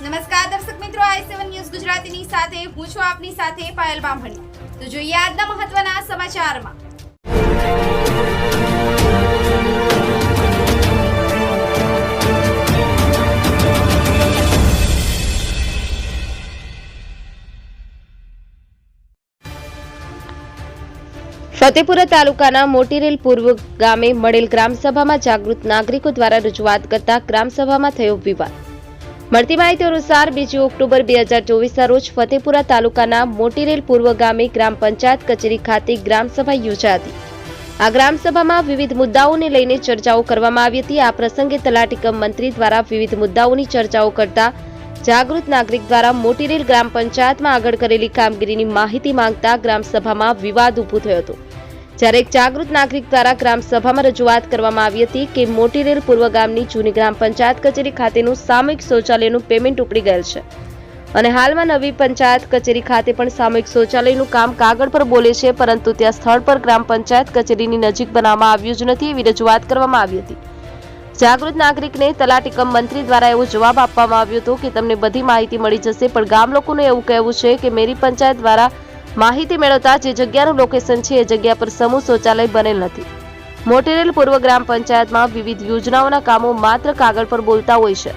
નમસ્કાર દર્શક મિત્રો, આઈ સેવન ન્યૂઝ ગુજરાતીની સાથે, હું છું આપની સાથે પાયલ બામણી. તો જોઈએ આજના મહત્વના સમાચારમાં. ફતેપુરા તાલુકાના મોટીરેલ પૂર્વ ગામે મળેલ ગ્રામસભામાં જાગૃત નાગરિકો દ્વારા રજૂઆત કરતા ગ્રામસભામાં થયો વિવાદ. મળતી માહિતી અનુસાર, બીજી ઓક્ટોબર બે હજાર ચોવીસના રોજ ફતેપુરા તાલુકાના મોટીરેલ પૂર્વ ગામે ગ્રામ પંચાયત કચેરી ખાતે ગ્રામસભા યોજાઈ હતી. આ ગ્રામસભામાં વિવિધ મુદ્દાઓને લઈને ચર્ચાઓ કરવામાં આવી હતી. આ પ્રસંગે તલાટીકમ મંત્રી દ્વારા વિવિધ મુદ્દાઓની ચર્ચાઓ કરતા જાગૃત નાગરિક દ્વારા મોટીરેલ ગ્રામ પંચાયતમાં આગળ કરેલી કામગીરીની માહિતી માંગતા ગ્રામસભામાં વિવાદ ઊભો થયો હતો. જ્યારે એક જાગૃત નાગરિક દ્વારા ગ્રામસભામાં રજૂઆત કરવામાં આવી હતી કે મોટી રેલ પૂર્વ ગામની જૂની ગ્રામ પંચાયત કચેરી ખાતેનું સામૂહિક શૌચાલયનું પેમેન્ટ ઉપડી ગયેલ છે. અને હાલમાં નવી પંચાયત કચેરી ખાતે પણ સામૂહિક શૌચાલયનું કામ કાગળ પર બોલે છે, પરંતુ ત્યાં સ્થળ પર ગ્રામ પંચાયત કચેરીની નજીક બનાવવામાં આવ્યું જ નથી એવી રજૂઆત કરવામાં આવી હતી. જાગૃત નાગરિકને તલાટી કમ મંત્રી દ્વારા એવો જવાબ આપવામાં આવ્યો હતો કે તમને બધી માહિતી મળી જશે, પણ ગામ લોકોનું એવું કહેવું છે કે મેરી પંચાયત દ્વારા માહિતી મેળવતા જે જગ્યાનું લોકેશન છે એ જગ્યા પર સમૂહ શૌચાલય બનેલ નથી. મોટેરેલ પૂર્વ ગ્રામ પંચાયતમાં વિવિધ યોજનાઓના કામો માત્ર કાગળ પર બોલતા હોય છે.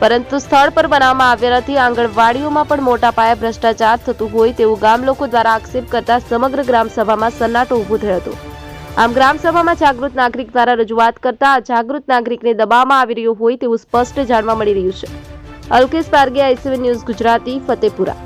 પરંતુ સ્થળ પર બનાવવામાં આવ્યા નથી, આંગણવાડીઓમાં પણ મોટા પાયે ભ્રષ્ટાચાર થતું હોય તેવું ગામ લોકો દ્વારા આક્ષેપ કરતા સમગ્ર ગ્રામસભામાં સન્નાટો ઊભો થયો હતો. આમ ગ્રામસભામાં જાગૃત નાગરિક દ્વારા રજૂઆત કરતા જાગૃત નાગરિકને દબાવવામાં આવી રહ્યો હોય તેવું સ્પષ્ટ જાણવા મળી રહ્યું છે. Alkesh Parge ICV news Gujarati, Fatepura.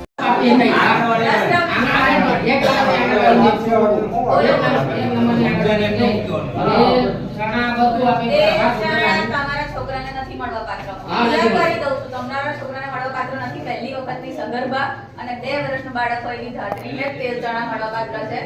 અને બે વર્ષનું બાળક હોય એની ધાત્રીને તેર જણા મળવા પાત્ર છે.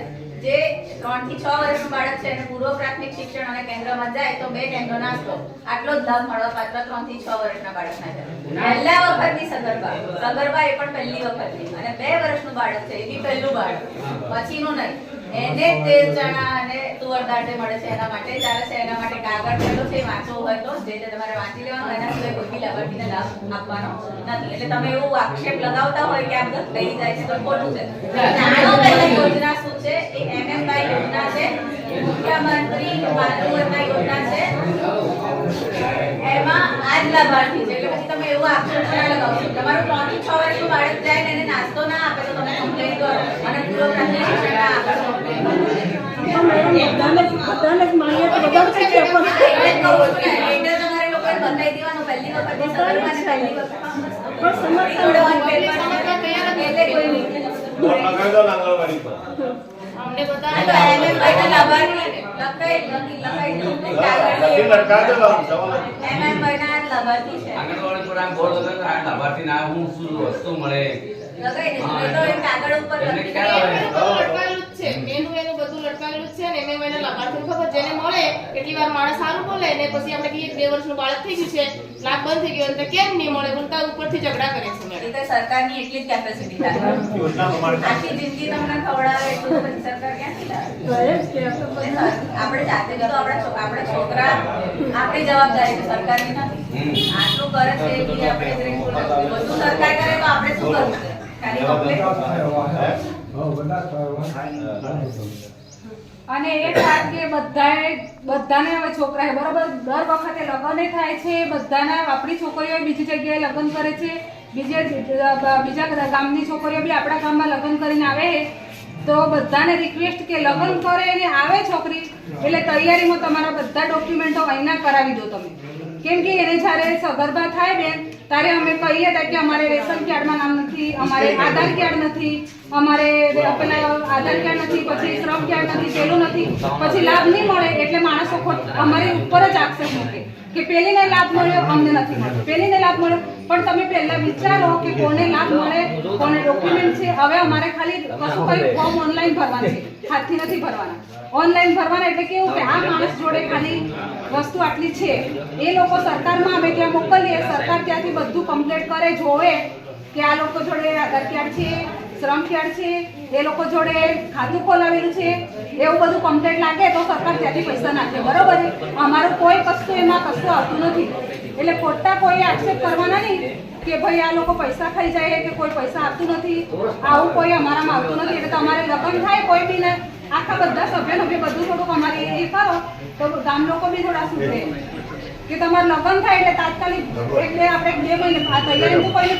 જે 3 થી 6 વર્ષનું બાળક છે એને પૂર્વ પ્રાથમિક શિક્ષણ અને કેન્દ્રમાં જાય તો બે ટાઈમનો નાસ્તો. આટલો જ લાભ મળવા પાત્ર 3 થી 6 વર્ષના બાળકના છે પહેલા વખતની સગર્ભા. સગર્ભા એ પણ પહેલી વખતની. અને 2 વર્ષનું બાળક છે એ બી પહેલું બાળક. પછીનું નહીં. એને તેર ચણા અને તુવર દાટે મળે છે એના માટે ચાલે છે એના માટે કાગળ પેલો છે વાંચવો હોય તો જે. તમારે વાંચી લેવાનું એના સિવાય કોઈ બી લાભાર્થીને લાભ આપવાનો નથી. એટલે તમે એવું આક્ષેપ લગાવતા હોય કે આ બધું થઈ જાય છે તો ખોટું છે. યોજના છે એ એમએમવાય યોજના છે. મુખ્યમંત્રી માતૃવંદના યોજના છે. એમાં આ જ લાભાર્થી છે. એટલે પછી તમે એવું આક્ષેપ ના લગાવશો. તમારું ત્રણથી છ વર્ષનું બાળક જાય ને એને નાસ્તો ના આપે તો તમે કમ્પ્લેન કરો. અને પૂરો પ્રાથમિક છું. ને, વખતની પહેલી વખત. આ તો લાભાર્થી લખાઈ- લખાઈ દો. લખી લટકાવી દો, સવાલ નથી. MMY ના લાભાર્થી છે. આંગણવાડી પર આમ બોર્ડ લગાવે આ લાભાર્થી ના હું શું વસ્તુ મળે? લગાઈ દેજો. તો એ કાગળ ઉપર લખી દઈએ. આવે. લટકાયેલું જ છે એનું એનું જ છે ને એમ એને લાભાર્થીને ખબર જેને મળે એટલી વાર માણસ સારું બોલે ને પછી આપણે કહીએ બે વર્ષનું બાળક થઈ ગયું છે લાભ બંધ થઈ ગયો એટલે કેમ નહીં મળે? પણ ઉપરથી ઝઘડા કરે છે એ તો સરકારની એટલી જ કેપેસિટી પ્રમાણે આખી જિંદગી તમને ખવડાવે એટલું તો સરકાર ક્યાંથી લાવે? ઘરે જ કે આપણે જાતે જ તો આપણા આપણા છોકરા આપણી જવાબદારી છે સરકારની નથી. આટલું કરે છે એ આપણે બધું સરકાર કરે તો આપણે શું કરવું છે? ખાલી complaint? અને એ કારણ કે બધાએ, બધાને હવે છોકરા બરોબર? દર વખતે લગ્ન થાય છે, બધાના આપણી છોકરીઓ બીજી જગ્યાએ લગ્ન કરે છે. બીજે, બીજા બધા ગામની છોકરીઓ બી આપણા ગામમાં લગ્ન કરીને આવે તો બધાને રિક્વેસ્ટ કે લગ્ન કરે અને આવે છોકરી, એટલે તૈયારીમાં તમારા બધા ડોક્યુમેન્ટો અહીંના કરાવી દો તમે. કેમ કે એને જ્યારે સગર્ભા થાય બેન ત્યારે અમે કહીએ હતા કે અમારે રેશન કાર્ડમાં નામ નથી અમારે આધાર કાર્ડ નથી. અમારે પેલા આધાર કાર્ડ નથી પછી શ્રમ કાર્ડ નથી પેલું નથી પછી લાભ નહીં મળે એટલે માણસો ખોટ અમારી ઉપર જ આક્ષેપ મૂકે. કે પેલીને લાભ મળ્યો, અમને નથી મળ્યો. પેલીને લાભ મળ્યો. પણ તમે પહેલા વિચારો કે કોને લાભ મળે, કોને ડોક્યુમેન્ટ છે. હવે અમારે ખાલી કશું કઈ ફોર્મ ઓનલાઈન ભરવાનું છે. હાથથી નથી ભરવાના. ઓનલાઈન ભરવાના એટલે કેવું કે આ માણસ જોડે ખાલી વસ્તુ આટલી છે. એ લોકો સરકારમાં અમે ત્યાં મોકલીએ, સરકાર ત્યાંથી બધું કમ્પ્લીટ કરે, જોવે કે આ લોકો જોડે આધાર કાર્ડ છે શ્રમ કાર્ડ છે, એ લોકો જોડે ખાતું ખોલાવેલું છે, એવું બધું કમ્પ્લીટ લાગે તો સરકાર ત્યાંથી પૈસા નાખે, બરોબર અમારું કોઈ કશું એમાં કશું આવતું નથી. એટલે ખોટા કોઈ આક્ષેપ કરવાના નહીં કે ભાઈ આ લોકો પૈસા ખાઈ જાય કે કોઈ પૈસા આપતું નથી, આવું કોઈ અમારામાં આવતું નથી. એટલે તમારે લગ્ન થાય કોઈ બી આખા બધા સભ્યોને બી બધું થોડુંક અમારે એ કરો, તો ગામ લોકો બી થોડા સુધરે. કે તમારે લગ્ન થાય એટલે તાત્કાલિક, એટલે આપણે બે મહિને તૈયારી તો કોઈને